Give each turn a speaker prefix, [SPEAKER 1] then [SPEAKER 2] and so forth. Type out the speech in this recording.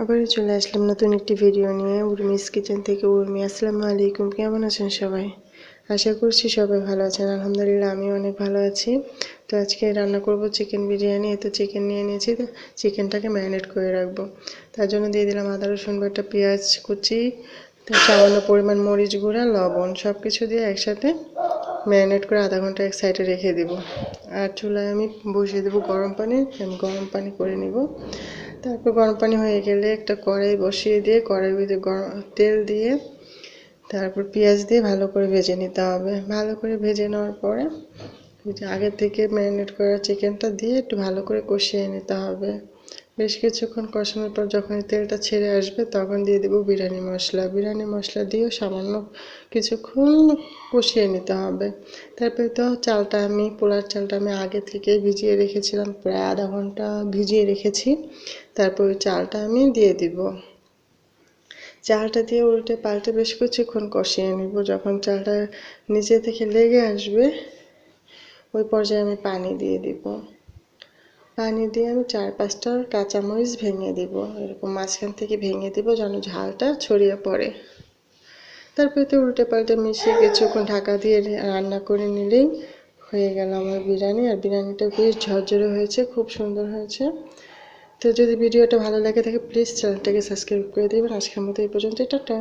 [SPEAKER 1] আবার চলে আসলাম নতুন একটি ভিডিও নিয়ে। উর্মিস কিচেন থেকে উর্মি, আসসালামু আলাইকুম। কেমন আছেন সবাই? আশা করছি সবাই ভালো আছেন। আলহামদুলিল্লাহ আমি অনেক ভালো আছি। তো আজকে রান্না করব চিকেন বিরিয়ানি। তো চিকেন নিয়ে নিয়েছি। তো চিকেনটাকে ম্যারিনেট করে রাখব। তার জন্য দিয়ে দিলাম আদা, রসুন, বাটা, পেঁয়াজ কুচি সামান্য পরিমাণ মরিচ গুঁড়া, লবণ সব কিছু দিয়ে একসাথে ম্যারিনেট করে আধা ঘণ্টা এক সাইডে রেখে দেব। আর চুলায় আমি বসিয়ে দেবো গরম পানি। আমি গরম পানি করে নিব। তারপর গরম পানি হয়ে গেলে একটা কড়াই বসিয়ে দিয়ে কড়াইয়ের ভিতরে গরম তেল দিয়ে তারপর পেঁয়াজ দিয়ে ভালো করে ভেজে নিতে হবে। ভালো করে ভেজে নেওয়ার পরে আগে থেকে ম্যারিনেট করা চিকেনটা দিয়ে একটু ভালো করে কষিয়ে নিতে হবে। বেশ কিছুক্ষণ কষানোর পর যখন তেলটা ছেড়ে আসবে, তখন দিয়ে দেবো বিরিয়ানি মশলা। বিরিয়ানি মশলা দিয়েও সামান্য কিছুক্ষণ কষিয়ে নিতে হবে। তারপরে তো চালটা আমি, পোলার চালটা আমি আগে থেকে ভিজিয়ে রেখেছিলাম, প্রায় আধা ঘণ্টা ভিজিয়ে রেখেছি। তারপর চালটা আমি দিয়ে দিব। চালটা দিয়ে উল্টে পাল্টে বেশ কিছুক্ষণ কষিয়ে নিব। যখন চালটা নিচে থেকে লেগে আসবে, ওই পর্যায়ে আমি পানি দিয়ে দিব। পানি দিয়ে আমি চার পাঁচটা কাঁচামরিচ ভেঙে দিব। এরকম মাঝখান থেকে ভেঙে দিব যেন ঝালটা ছড়িয়ে পড়ে। তারপরে তো উল্টে পাল্টে মিশিয়ে কিছুক্ষণ ঢাকা দিয়ে রান্না করে নিলেই হয়ে গেল আমার বিরিয়ানি। আর বিরিয়ানিটা বেশ ঝরঝরে হয়েছে, খুব সুন্দর হয়েছে। তো যদি ভিডিওটা ভালো লাগে থাকে প্লিজ চ্যানেলটাকে সাবস্ক্রাইব করে দেবেন। আজকের মতো এই পর্যন্ত টাটা।